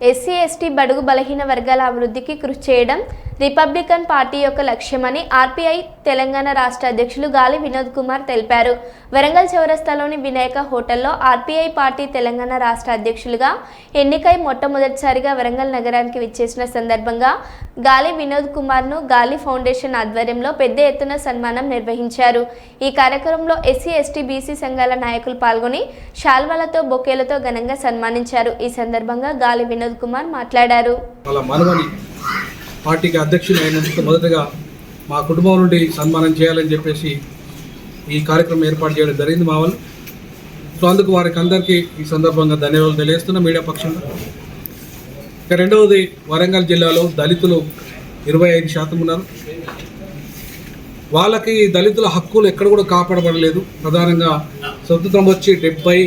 SC ST బడుగు బలహీన వర్గాల అభివృద్ధికి కృషి చేయడం రిపబ్లికన్ పార్టీ యొక్క లక్ష్యమని ఆర్పీఐ తెలంగాణ రాష్ట్ర అధ్యక్షులు గాలి వినోద్ కుమార్ తెలిపారు. వరంగల్ చౌరస్తాలోని వినాయక హోటల్లో ఆర్పీఐ పార్టీ తెలంగాణ రాష్ట్ర అధ్యక్షులుగా ఎన్నికై మొట్టమొదటిసారిగా వరంగల్ నగరానికి విచ్చేసిన సందర్భంగా గాలి వినోద్ కుమార్ను గాలి ఫౌండేషన్ ఆధ్వర్యంలో పెద్ద ఎత్తున సన్మానం నిర్వహించారు. ఈ కార్యక్రమంలో ఎస్సీ ఎస్టీ బీసీ సంఘాల నాయకులు పాల్గొని శాల్వాలతో బొకేలతో ఘనంగా సన్మానించారు. ఈ సందర్భంగా గాలి వినోద్ కుమార్ మాట్లాడారు. పార్టీకి అధ్యక్షులు అయినందుకు మొదటగా మా కుటుంబం నుండి సన్మానం చేయాలని చెప్పేసి ఈ కార్యక్రమం ఏర్పాటు చేయడం జరిగింది మా వాళ్ళు సో అందుకు వారికి అందరికీ ఈ సందర్భంగా ధన్యవాదాలు తెలియజేస్తున్నా మీడియా పక్షంలో. ఇక రెండవది వరంగల్ జిల్లాలో దళితులు ఇరవై ఐదు శాతం ఉన్నారు. వాళ్ళకి దళితుల హక్కులు ఎక్కడ కూడా కాపాడబడలేదు. ప్రధానంగా స్వతంత్రం వచ్చి డెబ్బై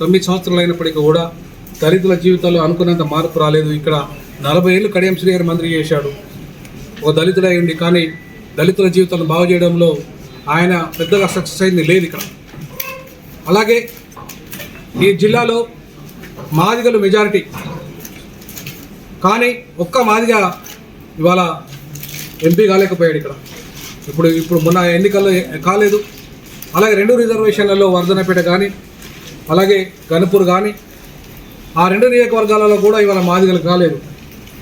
తొమ్మిది సంవత్సరాలు అయినప్పటికీ కూడా దళితుల జీవితాల్లో అనుకున్నంత మార్పు రాలేదు. ఇక్కడ నలభై ఏళ్ళు కడియం శ్రీ గారు మంత్రి చేశాడు. ఒక దళితుడై ఉండి కానీ దళితుల జీవితాలను బాగు చేయడంలో ఆయన పెద్దగా సక్సెస్ అయింది లేదు ఇక్కడ. అలాగే ఈ జిల్లాలో మాదిగలు మెజారిటీ కానీ ఒక్క మాదిగా ఇవాళ ఎంపీ కాలేకపోయాడు ఇక్కడ. ఇప్పుడు ఇప్పుడు మొన్న ఎన్నికల్లో కాలేదు. అలాగే రెండు రిజర్వేషన్లలో వర్ధనపేట కానీ అలాగే గణపూర్ కానీ ఆ రెండు నియోజకవర్గాలలో కూడా ఇవాళ మాదిగలు కాలేదు.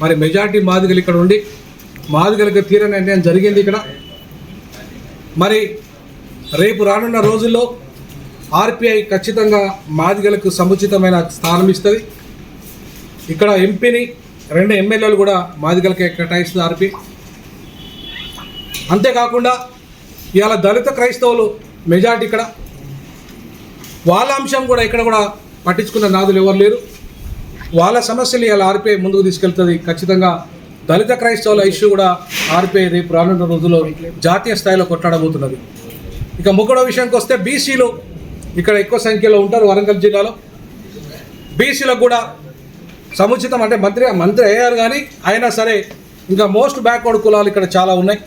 మరి మెజార్టీ మాదిగలు ఇక్కడ ఉండి మాదిగలకు తీరని అన్యాయం జరిగింది ఇక్కడ. మరి రేపు రానున్న రోజుల్లో ఆర్పిఐ ఖచ్చితంగా మాదిగలకు సముచితమైన స్థానం ఇస్తుంది. ఇక్కడ ఎంపీని రెండు ఎమ్మెల్యేలు కూడా మాదిగలకే కేటాయిస్తుంది ఆర్పి. అంతేకాకుండా ఇవాళ దళిత క్రైస్తవులు మెజార్టీ ఇక్కడ. వాళ్ళ అంశం కూడా ఇక్కడ కూడా పట్టించుకున్న నాదులు ఎవరు లేరు. వాళ్ళ సమస్యలు ఇలా ఆర్పిఐ ముందుకు తీసుకెళ్తుంది. ఖచ్చితంగా దళిత క్రైస్తవుల ఇష్యూ కూడా ఆర్పిఐ రేపు రానున్న రోజుల్లో జాతీయ స్థాయిలో కొట్లాడబోతున్నది. ఇక ముగ్గడో విషయానికి వస్తే బీసీలు ఇక్కడ ఎక్కువ సంఖ్యలో ఉంటారు వరంగల్ జిల్లాలో. బీసీలకు కూడా సముచితం అంటే మంత్రి మంత్రి అయ్యారు కానీ అయినా సరే ఇంకా మోస్ట్ బ్యాక్వర్డ్ కులాలు ఇక్కడ చాలా ఉన్నాయి.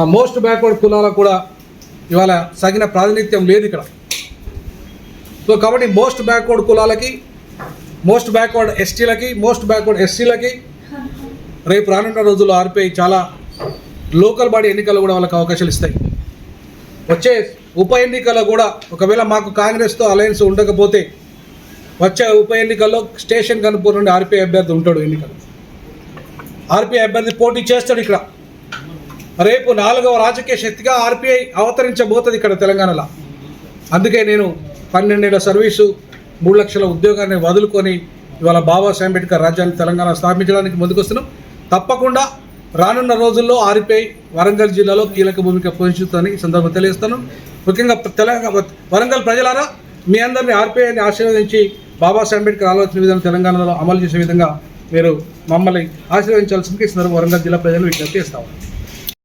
ఆ మోస్ట్ బ్యాక్వర్డ్ కులాలకు కూడా ఇవాళ సగిన ప్రాతినిధ్యం లేదు ఇక్కడ. సో కాబట్టి మోస్ట్ బ్యాక్వర్డ్ కులాలకి మోస్ట్ బ్యాక్వర్డ్ ఎస్టీలకి మోస్ట్ బ్యాక్వర్డ్ ఎస్సీలకి రేపు రానున్న రోజుల్లో ఆర్పిఐ చాలా లోకల్ బాడీ ఎన్నికలు కూడా వాళ్ళకి అవకాశాలు ఇస్తాయి. వచ్చే ఉప ఎన్నికల్లో కూడా ఒకవేళ మాకు కాంగ్రెస్తో అలయన్స్ ఉండకపోతే వచ్చే ఉప ఎన్నికల్లో స్టేషన్ కనుపూర్ నుండి ఆర్పిఐ అభ్యర్థి ఉంటాడు ఎన్నికలు. ఆర్పిఐ అభ్యర్థి పోటీ చేస్తాడు ఇక్కడ. రేపు నాలుగవ రాజకీయ శక్తిగా ఆర్పిఐ అవతరించబోతుంది ఇక్కడ తెలంగాణలో. అందుకే నేను పన్నెండేళ్ళ సర్వీసు మూడు లక్షల ఉద్యోగాన్ని వదులుకొని ఇవాళ బాబాసాహెబ్ అంబేద్కర్ రాజ్యాన్ని తెలంగాణ స్థాపించడానికి ముందుకొస్తున్నాం. తప్పకుండా రానున్న రోజుల్లో ఆర్పిఐ వరంగల్ జిల్లాలో కీలక భూమిక పోషిస్తుందని సందర్భం సందర్భంగా తెలియజేస్తాను. ముఖ్యంగా తెలంగాణ వరంగల్ ప్రజలారా మీ అందరినీ ఆర్పిఐని ఆశీర్వదించి బాబాసాహెబ్ అంబేద్కర్ ఆలోచన విధానం తెలంగాణలో అమలు చేసే విధంగా మీరు మమ్మల్ని ఆశీర్వదించాల్సింది వరంగల్ జిల్లా ప్రజలు విజ్ఞప్తి చేస్తాము